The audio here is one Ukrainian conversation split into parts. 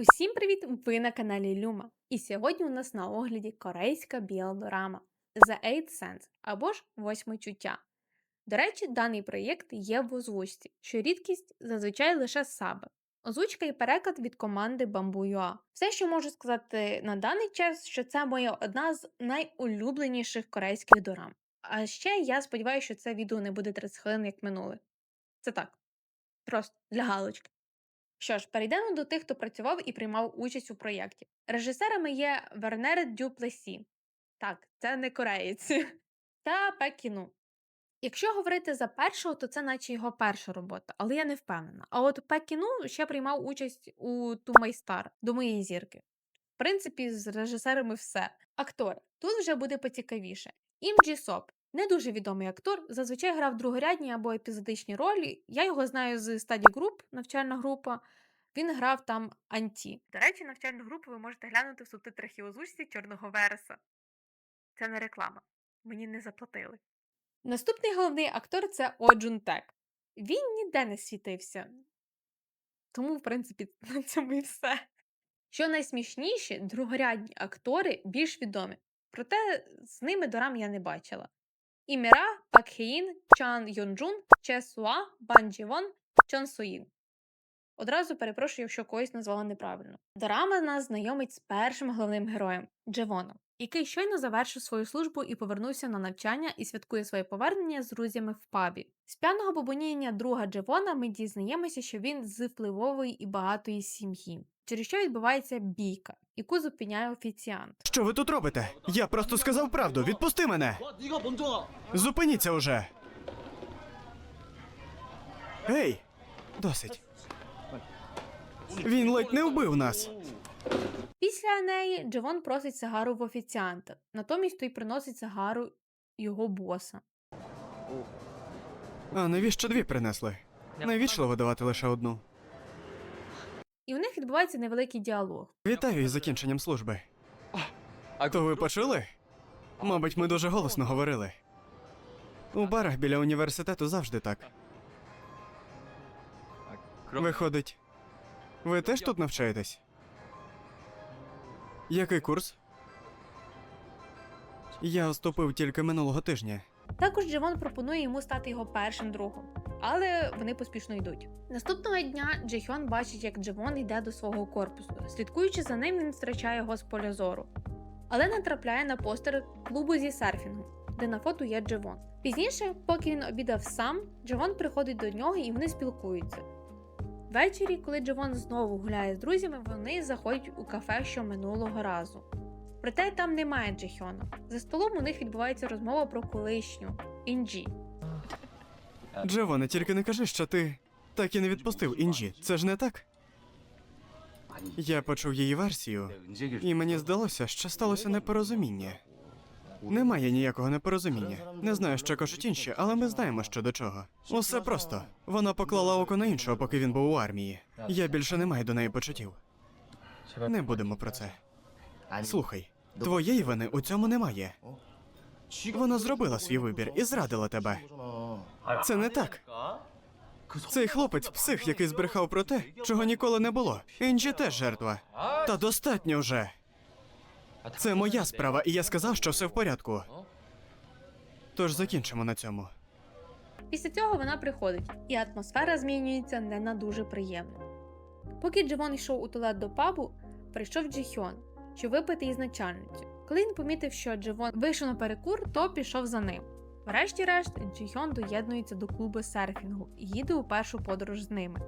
Усім привіт! Ви на каналі Люма. І сьогодні у нас на огляді корейська біодорама The Eight Sense або ж восьме чуття. До речі, даний проєкт є в озвучці, що рідкість зазвичай лише саби. Озвучка і переклад від команди Bamboo.ua. Все, що можу сказати на даний час, що це моя одна з найулюбленіших корейських дорам. А ще я сподіваюся, що це відео не буде 30 хвилин, як минуле. Це так. Просто для галочки. Що ж, перейдемо до тих, хто працював і приймав участь у проєкті. Режисерами є Вернер Дюплесі. Так, це не кореєць. Та Пекіну. Якщо говорити за першого, то це наче його перша робота, але я не впевнена. А от Пекіну ще приймав участь у Ту Стар до моєї зірки. В принципі, з режисерами все. Актор. Тут вже буде поцікавіше. Ім Джі Соп. Не дуже відомий актор, зазвичай грав другорядні або епізодичні ролі. Я його знаю з Study Group, навчальна група. Він грав там Анті. До речі, навчальну групу ви можете глянути в субтитрах і озвучці Чорного Вереса. Це не реклама. Мені не заплатили. Наступний головний актор це О Джун Тек. Він ніде не світився. Тому, в принципі, на цьому і все. Що найсмішніше, другорядні актори більш відомі. Проте з ними дорам я не бачила. Іміра, Пак Хеїн, Чан Йонджун, Че Суа, Бан Джівон, Чон Суїн. Одразу перепрошую, якщо когось назвала неправильно. Дорама нас знайомить з першим головним героєм Джевоном, який щойно завершив свою службу і повернувся на навчання і святкує своє повернення з друзями в пабі. З п'яного бобоніяння друга Джевона ми дізнаємося, що він з впливової і багатої сім'ї, через що відбувається бійка, яку зупиняє офіціант. Що ви тут робите? Я просто сказав правду. Відпусти мене. Зупиніться уже. Гей, досить. Він ледь не вбив нас. Після неї Джовон просить сигару в офіціанта. Натомість той приносить сигару його боса. А навіщо дві принесли? Навічливо давати лише одну. І у них відбувається невеликий діалог. Вітаю із закінченням служби. То ви почули? Мабуть, ми дуже голосно говорили. У барах біля університету завжди так. Виходить, ви теж тут навчаєтесь? Який курс? Я вступив тільки минулого тижня. Також Джевон пропонує йому стати його першим другом, але вони поспішно йдуть. Наступного дня Джехьон бачить, як Джевон йде до свого корпусу. Слідкуючи за ним, він втрачає його з поля зору. Але натрапляє на постер клубу зі серфінгу, де на фото є Джевон. Пізніше, поки він обідав сам, Джевон приходить до нього і вони спілкуються. Ввечері, коли Джевон знову гуляє з друзями, вони заходять у кафе, що минулого разу. Проте там немає Джехьона. За столом у них відбувається розмова про колишню Інджі. Джевоне, тільки не кажи, що ти так і не відпустив Інджі. Це ж не так? Я почув її версію, і мені здалося, що сталося непорозуміння. Немає ніякого непорозуміння. Не знаю, що кажуть інші, але ми знаємо, що до чого. Усе просто. Вона поклала око на іншого, поки він був у армії. Я більше не маю до неї почуттів. Не будемо про це. Слухай, твоєї вини у цьому немає. Вона зробила свій вибір і зрадила тебе. Це не так. Цей хлопець псих, який збрехав про те, чого ніколи не було. Інджі теж жертва. Та достатньо вже. Це моя справа, і я сказав, що все в порядку. Тож закінчимо на цьому. Після цього вона приходить, і атмосфера змінюється не на дуже приємну. Поки Дживон йшов у туалет до пабу, прийшов Джіхьон, щоб випити із начальницею. Коли він помітив, що Дживон вийшов на перекур, то пішов за ним. Врешті-решт, Джіхьон доєднується до клубу серфінгу і їде у першу подорож з ними.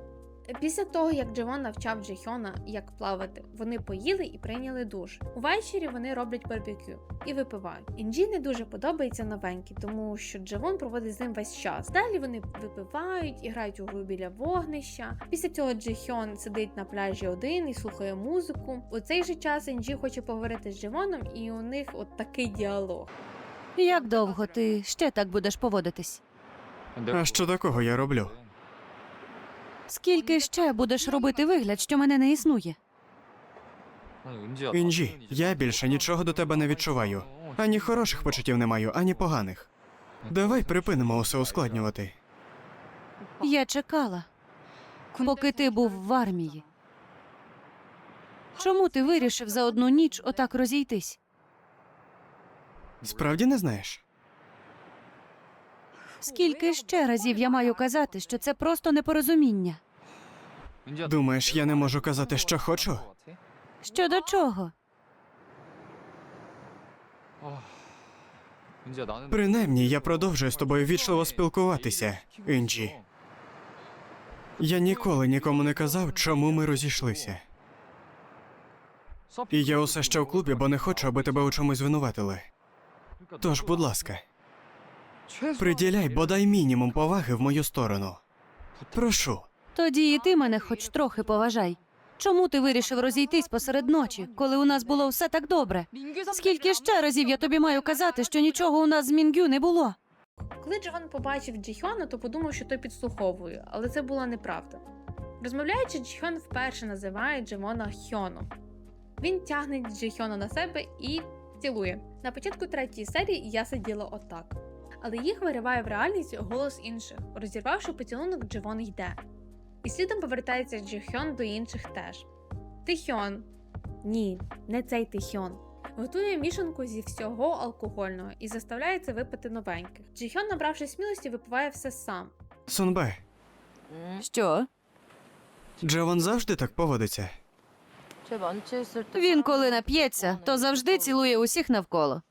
Після того, як Дживон навчав Джихьона, як плавати, вони поїли і прийняли душ. Увечері вони роблять барбекю і випивають. Інджі не дуже подобається новенький, тому що Дживон проводить з ним весь час. Далі вони випивають і грають у гру біля вогнища. Після цього Джихьон сидить на пляжі один і слухає музику. У цей же час Інджі хоче поговорити з Дживоном, і у них от такий діалог. Як довго ти ще так будеш поводитись? А що такого я роблю? Скільки ще будеш робити вигляд, що мене не існує? Інджі, я більше нічого до тебе не відчуваю. Ані хороших почуттів не маю, ані поганих. Давай припинимо усе ускладнювати. Я чекала, поки ти був в армії. Чому ти вирішив за одну ніч отак розійтись? Справді не знаєш? Скільки ще разів я маю казати, що це просто непорозуміння? Думаєш, я не можу казати, що хочу? Щодо чого? Принаймні, я продовжую з тобою вічливо спілкуватися, Інджі. Я ніколи нікому не казав, чому ми розійшлися. І я усе ще в клубі, бо не хочу, аби тебе у чомусь звинуватили. Тож, будь ласка, приділяй бодай мінімум поваги в мою сторону. Прошу. Тоді і ти мене хоч трохи поважай. Чому ти вирішив розійтись посеред ночі, коли у нас було все так добре? Скільки ще разів я тобі маю казати, що нічого у нас з Мінгю не було? Коли Дживон побачив Джіхьона, то подумав, що той підслуховує, але це була неправда. Розмовляючи, Джіхьон вперше називає Дживона Хьоном. Він тягне Джіхьона на себе і цілує. На початку третьої серії я сиділа отак. Але їх вириває в реальність голос інших. Розірвавши поцілунок, Дживон йде. І слідом повертається Джіхьон до інших теж. Тихьон. Ні, не цей Тихьон. Готує мішанку зі всього алкогольного і заставляє це випити новеньких. Джіхьон, набравши смілості, випиває все сам. Сунбе, Що? Джевон завжди так поводиться. Він, коли нап'ється, то завжди цілує усіх навколо.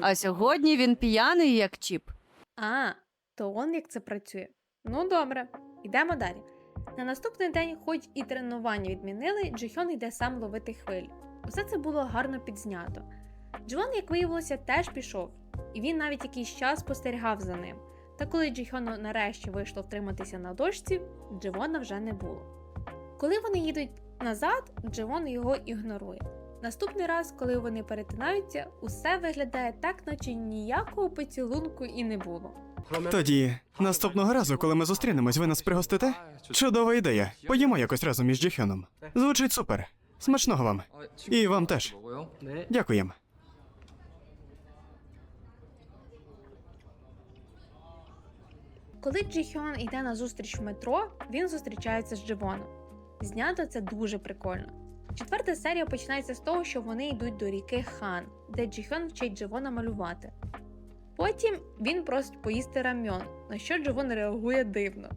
А сьогодні він п'яний, як чіп. А, то он як це працює. Ну добре, йдемо далі. На наступний день, хоч і тренування відмінили, Джихьон йде сам ловити хвилі. Усе це було гарно підзнято. Джон, як виявилося, теж пішов, і він навіть якийсь час спостерігав за ним. Та коли Джихьону нарешті вийшло втриматися на дошці, Дживона вже не було. Коли вони їдуть назад, Дживон його ігнорує. Наступний раз, коли вони перетинаються, усе виглядає так, наче ніякого поцілунку і не було. Тоді, наступного разу, коли ми зустрінемось, ви нас пригостите? Чудова ідея. Поїмо якось разом із Джихьоном. Звучить супер. Смачного вам. І вам теж. Дякуємо. Коли Джіхьон йде на зустріч в метро, він зустрічається з Дживоном. Знято це дуже прикольно. Четверта серія починається з того, що вони йдуть до ріки Хан, де Джіхьон вчить Дживона малювати. Потім він просить поїсти рамьон, на що Дживон реагує дивно.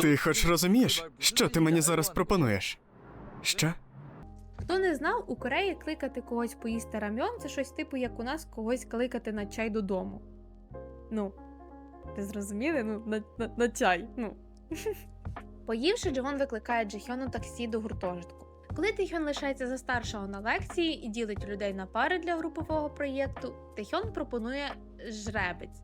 Ти хоч розумієш, що ти мені зараз пропонуєш? Що? Хто не знав, у Кореї кликати когось поїсти рамьон це щось типу, як у нас когось кликати на чай додому. Ну, ви зрозуміли? Ну, на, на, на чай. Ну. Поївши, Дживон викликає Джихьону таксі до гуртожитку. Коли Тихьон лишається за старшого на лекції і ділить людей на пари для групового проєкту, Тихьон пропонує жребець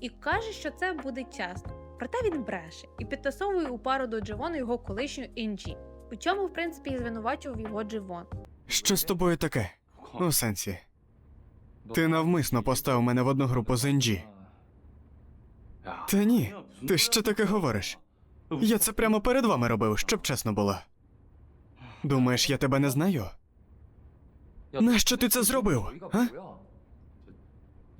і каже, що це буде чесно. Проте він бреше і підтасовує у пару до Дживону його колишню Інджі, у чому, в принципі, і звинувачував його Дживон. Що з тобою таке? У сенсі. Ти навмисно поставив мене в одну групу з Енджі. Та ні, ти що таке говориш? Я це прямо перед вами робив, щоб чесно було. Думаєш, я тебе не знаю? Нащо ти це зробив? А?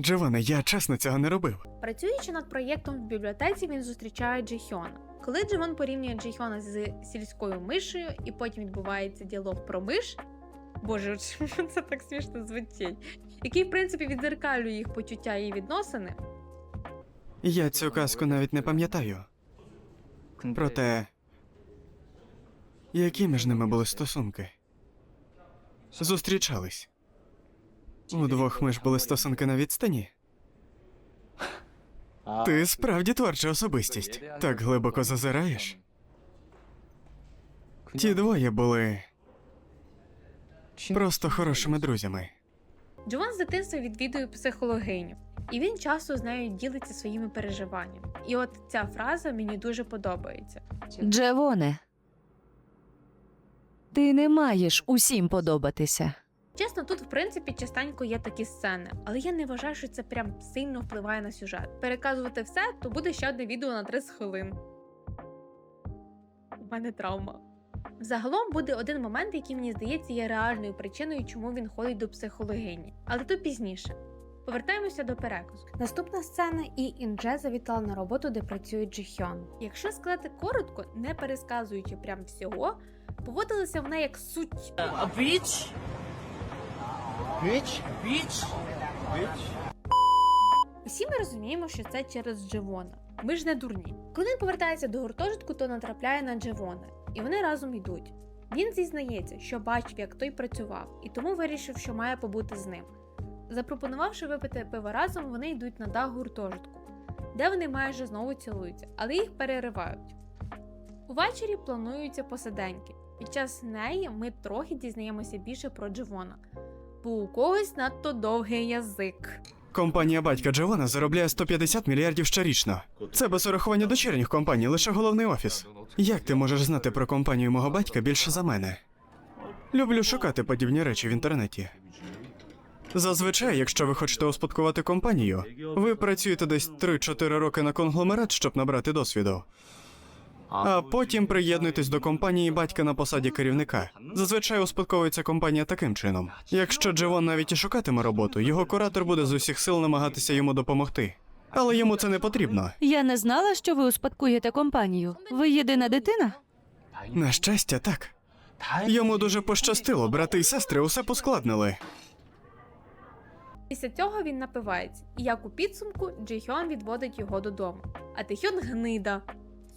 Джоване, я чесно цього не робив. Працюючи над проєктом в бібліотеці, він зустрічає Джихьона. Коли Дживон порівнює Джихьона з сільською мишею, і потім відбувається діалог про миш. Боже, чому це так смішно звучить? Який, в принципі, відзеркалює їх почуття і відносини. Я цю казку навіть не пам'ятаю. Проте, які між ними були стосунки? Зустрічались. Удвох ми ж були стосунки на відстані. Ти справді творча особистість. Так глибоко зазираєш. Ті двоє були просто хорошими друзями. Дживон з дитинства відвідує психологиню, і він часто з нею ділиться своїми переживаннями. І от ця фраза мені дуже подобається. Джевоне. Ти не маєш усім подобатися. Чесно, тут, в принципі, частенько є такі сцени, але я не вважаю, що це прям сильно впливає на сюжет. Переказувати все, то буде ще одне відео на 30 хвилин. У мене травма. Загалом буде один момент, який мені здається є реальною причиною, чому він ходить до психологині, але то пізніше. Повертаємося до переказу. Наступна сцена і Інже завітала на роботу, де працює Джихьон. Якщо сказати коротко, не пересказуючи прям всього, поводилися вона як суть. A beach? Beach? Beach? Усі ми розуміємо, що це через Дживона. Ми ж не дурні. Коли він повертається до гуртожитку, то натрапляє на Дживона, і вони разом йдуть. Він зізнається, що бачив, як той працював, і тому вирішив, що має побути з ним. Запропонувавши випити пиво разом, вони йдуть на дах гуртожитку, де вони майже знову цілуються, але їх переривають. Увечері плануються посиденьки. Під час неї ми трохи дізнаємося більше про Дживона, бо у когось надто довгий язик. Компанія батька Джована заробляє 150 мільярдів щорічно. Це без урахування дочірніх компаній, лише головний офіс. Як ти можеш знати про компанію мого батька більше за мене? Люблю шукати подібні речі в інтернеті. Зазвичай, якщо ви хочете успадкувати компанію, ви працюєте десь 3-4 роки на конгломерат, щоб набрати досвіду. А потім приєднуйтесь до компанії батька на посаді керівника. Зазвичай успадковується компанія таким чином. Якщо Дживон навіть і шукатиме роботу, його куратор буде з усіх сил намагатися йому допомогти. Але йому це не потрібно. Я не знала, що ви успадкуєте компанію. Ви єдина дитина? На щастя, так. Йому дуже пощастило, брати і сестри усе поскладнили. Після цього він напивається, і як у підсумку Джихьон відводить його додому. А Тихьон гнида.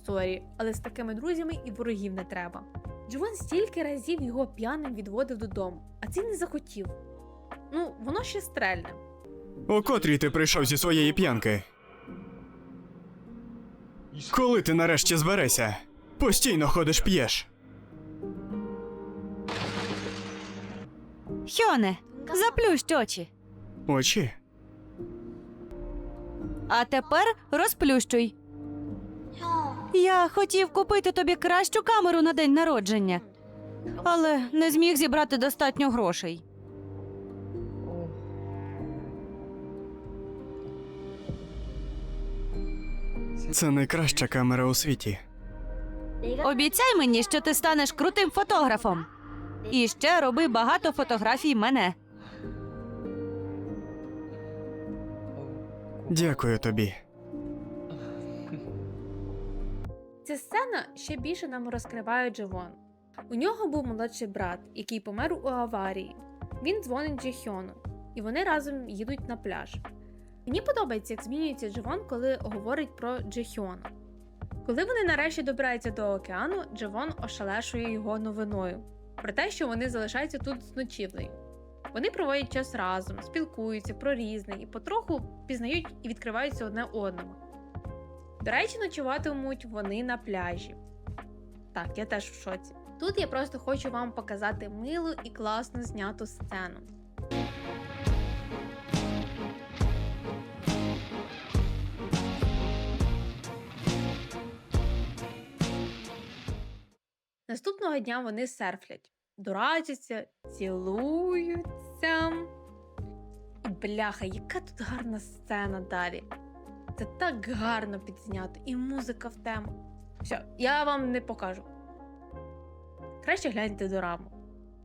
Сорі, але з такими друзями і ворогів не треба. Дживон стільки разів його п'яним відводив додому, а цей не захотів. Ну, воно ще стрельне. У котрій ти прийшов зі своєї п'янки? Коли ти нарешті зберешся? Постійно ходиш п'єш. Хьоне, заплющ очі. Очі. А тепер розплющуй. Я хотів купити тобі кращу камеру на день народження, але не зміг зібрати достатньо грошей. Це найкраща камера у світі. Обіцяй мені, що ти станеш крутим фотографом. І ще роби багато фотографій мене. Дякую тобі. Ця сцена ще більше нам розкриває Дживон. У нього був молодший брат, який помер у аварії. Він дзвонить Джихьону, і вони разом їдуть на пляж. Мені подобається, як змінюється Дживон, коли говорить про Джихьона. Коли вони нарешті добираються до океану, Дживон ошелешує його новиною про те, що вони залишаються тут з ночівлею. Вони проводять час разом, спілкуються про різне і потроху пізнають і відкриваються одне одному. До речі, ночуватимуть вони на пляжі. Так, я теж в шоці. Тут я просто хочу вам показати милу і класно зняту сцену. Наступного дня вони серфлять, дурачаться, цілуються. Бляха, яка тут гарна сцена далі. Це так гарно підзнято, і музика в тему. Все, я вам не покажу. Краще гляньте дораму.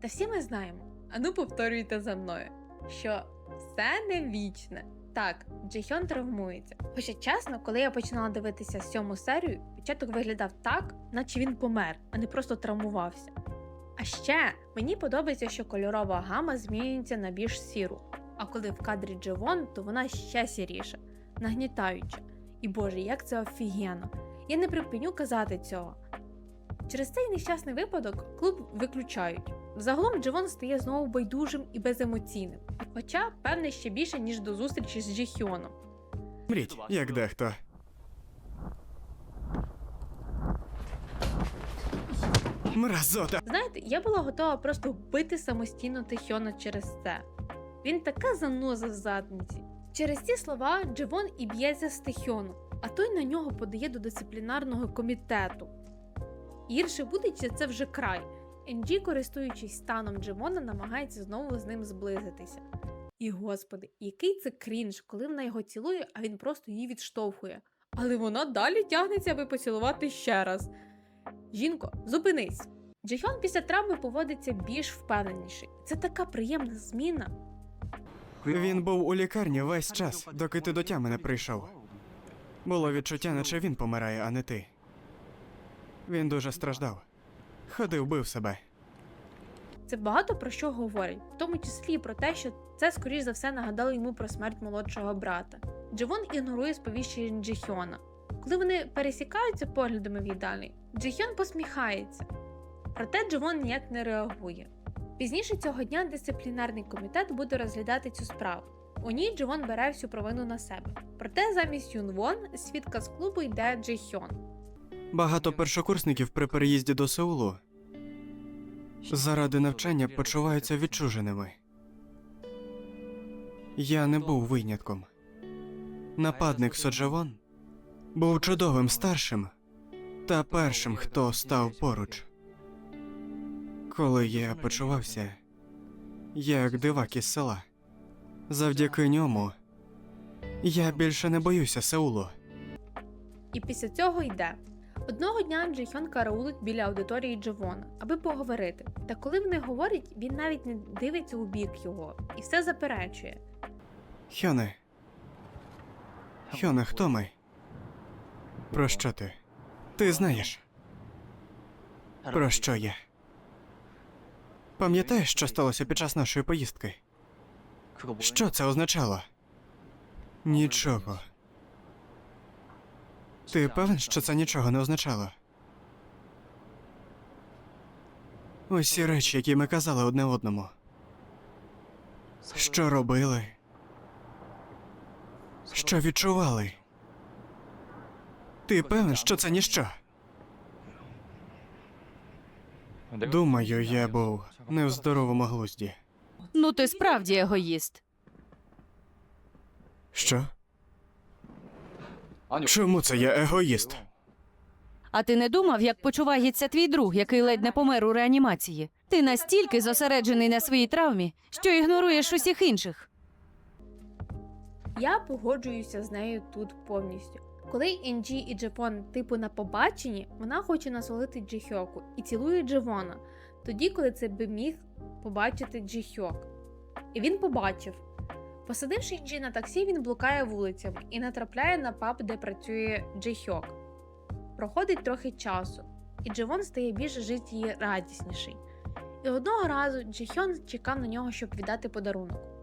Та всі ми знаємо, ану повторюйте за мною, що все не вічне. Так, Джихьон травмується. Хоча чесно, коли я починала дивитися сьому серію, початок виглядав так, наче він помер, а не просто травмувався. А ще мені подобається, що кольорова гама змінюється на більш сіру. А коли в кадрі Дживон, то вона ще сіріша, нагнітаюча. І боже, як це офігенно! Я не припиню казати цього. Через цей нещасний випадок клуб виключають. Загалом Дживон стає знову байдужим і беземоційним, хоча певне ще більше, ніж до зустрічі з Джіхіоном. Мріть, як дехто. Мразота. Знаєте, я була готова просто вбити самостійно Тихьона через це. Він така заноза в задниці. Через ці слова Дживон і б'ється з Тихьоном, а той на нього подає до дисциплінарного комітету. Гірше буде, чи це вже край. Енджі, користуючись станом Дживона, намагається знову з ним зблизитися. І господи, який це крінж, коли вона його цілує, а він просто її відштовхує. Але вона далі тягнеться, аби поцілувати ще раз. Жінко, зупинись. Джихьон після травми поводиться більш впевненіше. Це така приємна зміна. Він був у лікарні весь час, доки ти до тями не прийшов. Було відчуття, наче він помирає, а не ти. Він дуже страждав. Ходив, бив себе. Це багато про що говорить, в тому числі і про те, що це, скоріш за все, нагадало йому про смерть молодшого брата. Дживон ігнорує сповіщення Джихьона. Коли вони пересікаються поглядами в їдальні, Джихьон посміхається. Проте Дживон ніяк не реагує. Пізніше цього дня дисциплінарний комітет буде розглядати цю справу. У ній Дживон бере всю провину на себе. Проте замість Юнвон свідка з клубу йде Джихьон. Багато першокурсників при переїзді до Сеулу заради навчання почуваються відчуженими. Я не був винятком. Нападник Соджавон був чудовим старшим та першим, хто став поруч. Коли я почувався як дивак із села. Завдяки ньому я більше не боюся Сеулу. І після цього йде. Одного дня Джейхьон караулить біля аудиторії Дживона, аби поговорити. Та коли вони говорять, він навіть не дивиться у бік його і все заперечує. Хьоне. Хьоне, хто ми? Про що ти? Ти знаєш, про що я? Пам'ятаєш, що сталося під час нашої поїздки? Що це означало? Нічого. Ти певен, що це нічого не означало? Усі речі, які ми казали одне одному. Що робили? Що відчували? Ти певен, що це ніщо? Думаю, я був не в здоровому глузді. Ну ти справді егоїст. Що? Чому це я егоїст? А ти не думав, як почувається твій друг, який ледь не помер у реанімації? Ти настільки зосереджений на своїй травмі, що ігноруєш усіх інших. Я погоджуюся з нею тут повністю. Коли Інджі і Джефон типу на побаченні, вона хоче насолити Джихьоку і цілує Дживона, тоді, коли це би міг побачити Джихьок. І він побачив. Посадивши Інджі на таксі, він блукає вулицями і натрапляє на паб, де працює Джихьок. Проходить трохи часу, і Дживон стає більш життєрадісніший. І одного разу Джихьон чекав на нього, щоб віддати подарунок.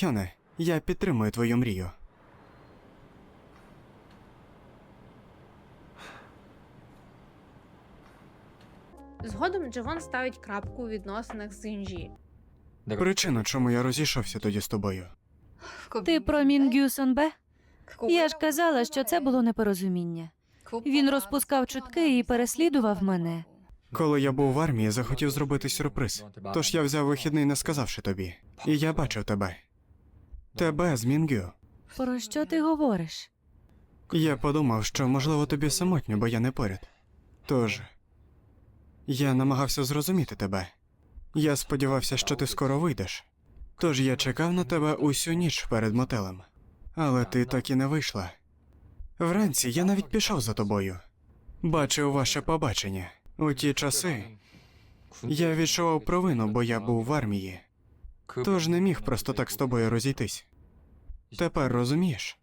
Хьоне, я підтримую твою мрію. Згодом Дживон ставить крапку у відносинах з Інжі. Причина, чому я розійшовся тоді з тобою. Ти про Мінгю Сонбе? Я ж казала, що це було непорозуміння. Він розпускав чутки і переслідував мене. Коли я був в армії, захотів зробити сюрприз. Тож я взяв вихідний, не сказавши тобі. І я бачив тебе. Тебе з Мінгю. Про що ти говориш? Я подумав, що можливо тобі самотньо, бо я не поряд. Тож я намагався зрозуміти тебе. Я сподівався, що ти скоро вийдеш. Тож я чекав на тебе усю ніч перед мотелем. Але ти так і не вийшла. Вранці я навіть пішов за тобою. Бачив ваше побачення. У ті часи я відчував провину, бо я був в армії. Тож не міг просто так з тобою розійтись. Тепер розумієш,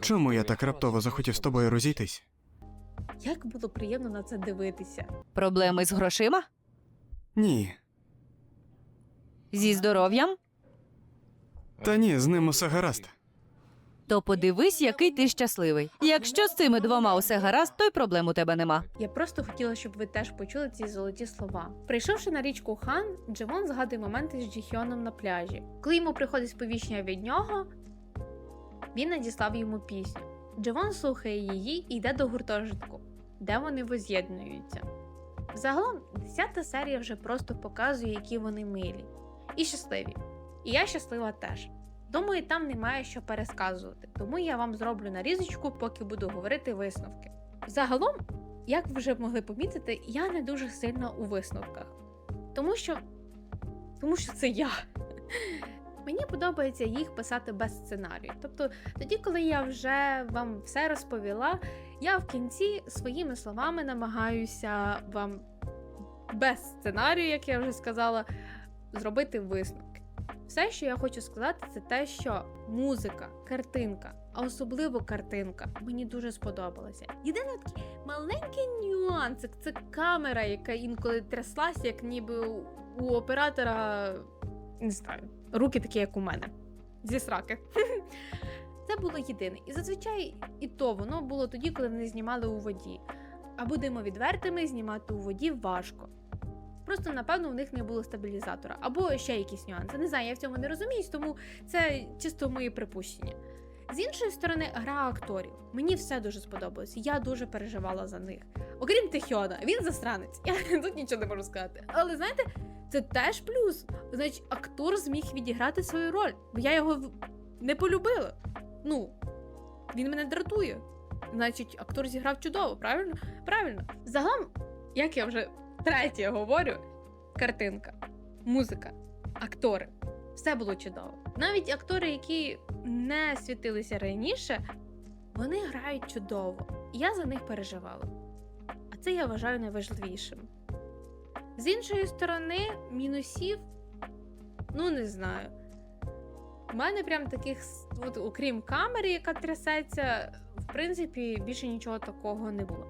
чому я так раптово захотів з тобою розійтись? Як було приємно на це дивитися. Проблеми з грошима? Ні. Зі здоров'ям? Та ні, з ним усе гаразд. То подивись, який ти щасливий. Якщо з цими двома усе гаразд, то й проблем у тебе нема. Я просто хотіла, щоб ви теж почули ці золоті слова. Прийшовши на річку Хан, Дживон згадує моменти з Джіхіоном на пляжі. Коли йому приходить сповіщення від нього, він надіслав йому пісню. Дживон слухає її і йде до гуртожитку, де вони воз'єднуються. Загалом, десята серія вже просто показує, які вони милі і щасливі. І я щаслива теж. Думаю, там немає що пересказувати, тому я вам зроблю нарізочку, поки буду говорити висновки. Загалом, як ви вже могли помітити, я не дуже сильно у висновках. Тому що тому що це я. Мені подобається їх писати без сценарію. Тобто, тоді, коли я вже вам все розповіла, я в кінці своїми словами намагаюся вам без сценарію, як я вже сказала, зробити висновки. Все, що я хочу сказати, це те, що музика, картинка, а особливо картинка, мені дуже сподобалася. Єдиний такий маленький нюансик це камера, яка інколи тряслася, як ніби у- у оператора не знаю, руки такі, як у мене. Зі сраки. Це було єдине. І зазвичай і то воно було тоді, коли вони знімали у воді. А будемо відвертими, знімати у воді важко. Просто, напевно, у них не було стабілізатора або ще якісь нюанси. Не знаю, я в цьому не розуміюсь, тому це чисто мої припущення. З іншої сторони, гра акторів. Мені все дуже сподобалося. Я дуже переживала за них. Окрім Техіона, він засранець. Я тут нічого не можу сказати. Але знаєте, це теж плюс. Значить, актор зміг відіграти свою роль, бо я його не полюбила. Ну, він мене дратує. Значить, актор зіграв чудово, правильно? Правильно. Загалом, як я вже третє говорю, картинка, музика, актори. Все було чудово. Навіть актори, які не світилися раніше, вони грають чудово. Я за них переживала. А це я вважаю найважливішим. З іншої сторони, мінусів, ну не знаю. У мене прям таких, от, окрім камери, яка трясеться, в принципі, більше нічого такого не було.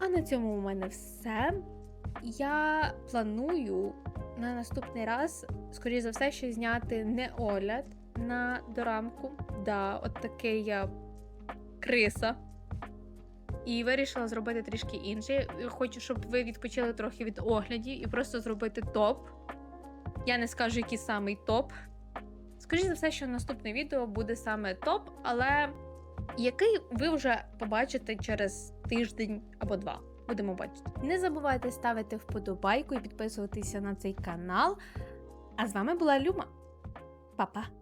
А на цьому у мене все. Я планую на наступний раз, скоріше за все, що зняти не огляд на дорамку. Да, от такий я криса. І вирішила зробити трішки інше. Хочу, щоб ви відпочили трохи від оглядів і просто зробити топ. Я не скажу, який самий топ. Скоріше за все, що наступне відео буде саме топ, але який ви вже побачите через тиждень або два. Будемо бачити. Не забувайте ставити вподобайку і підписуватися на цей канал. А з вами була Люма. Па-па!